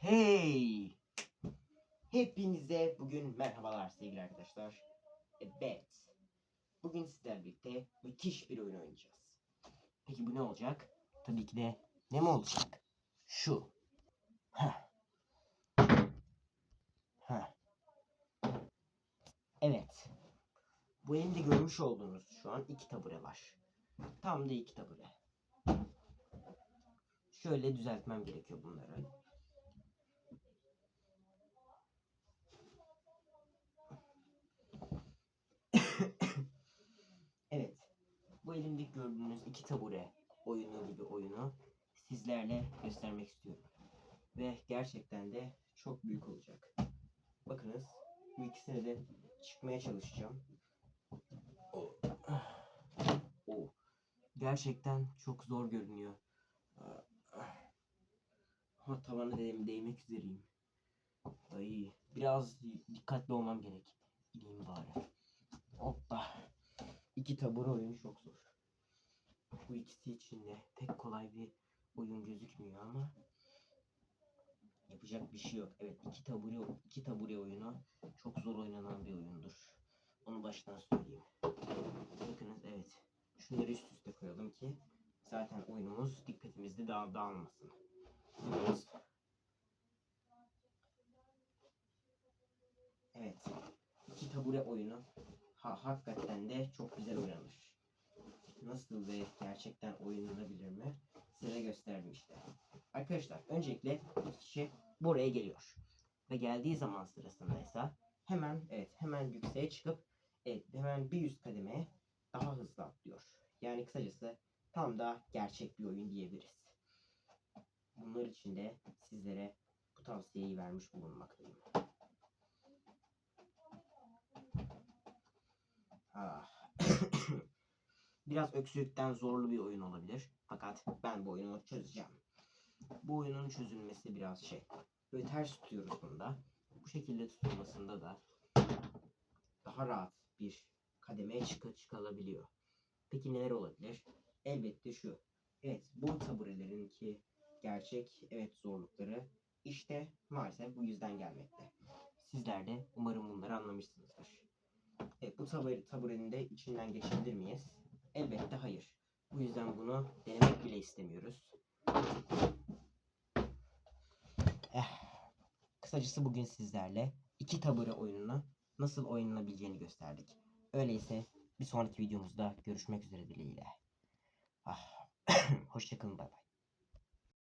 Hey! Hepinize bugün merhabalar sevgili arkadaşlar. Evet. Bugün sizlerle birlikte müthiş bir oyun oynayacağız. Peki bu ne olacak? Tabii ki de ne mi olacak? Şu. Heh. Heh. Evet. Bu elimde görmüş olduğunuz şu an iki tabure var. Tam da iki tabure. Şöyle düzeltmem gerekiyor bunları. evet. Bu elimde gördüğünüz iki tabure oyunu gibi oyunu sizlerle göstermek istiyorum. Ve gerçekten de çok büyük olacak. Bakınız bu ikisine de çıkmaya çalışacağım. Oh. Oh. Gerçekten çok zor görünüyor. Ama tavana değ değmek üzereyim. Ay, biraz dikkatli olmam gerek. Gideyim bari. İki tabure oyunu çok zor. Bu ikisi için de pek kolay bir oyun gözükmüyor ama yapacak bir şey yok. Evet iki tabure iki tabure oyunu çok zor oynanan bir oyundur. Onu baştan söyleyeyim. Bakınız evet. Şunları üst üste koyalım ki zaten oyunumuz dikkatimizde dağ dağılmasın. Bakınız. Evet. İki tabure oyunu ha, hakikaten de çok güzel oynanır. Nasıl ve gerçekten oynanabilir mi? Size gösterdim işte. Arkadaşlar öncelikle iki kişi buraya geliyor. Ve geldiği zaman sırasında ise hemen evet hemen yükseğe çıkıp evet hemen bir üst kademeye daha hızlı atlıyor. Yani kısacası tam da gerçek bir oyun diyebiliriz. Bunlar için de sizlere bu tavsiyeyi vermiş bulunmaktayım. Biraz öksürükten zorlu bir oyun olabilir. Fakat ben bu oyunu çözeceğim. Bu oyunun çözülmesi biraz şey. Böyle ters tutuyoruz bunda. Bu şekilde tutulmasında da daha rahat bir kademeye çıkı çıkılabiliyor. Peki neler olabilir? Elbette şu. Evet bu taburelerin ki gerçek evet zorlukları işte maalesef bu yüzden gelmekte. Sizler de umarım bunları anlamışsınızdır. Evet, bu tabure, taburenin de içinden geçebilir miyiz? Elbette hayır. Bu yüzden bunu denemek bile istemiyoruz. Eh, kısacası bugün sizlerle iki tabure oyununu nasıl oynanabileceğini gösterdik. Öyleyse bir sonraki videomuzda görüşmek üzere dileğiyle. Ah, hoşçakalın bay bay.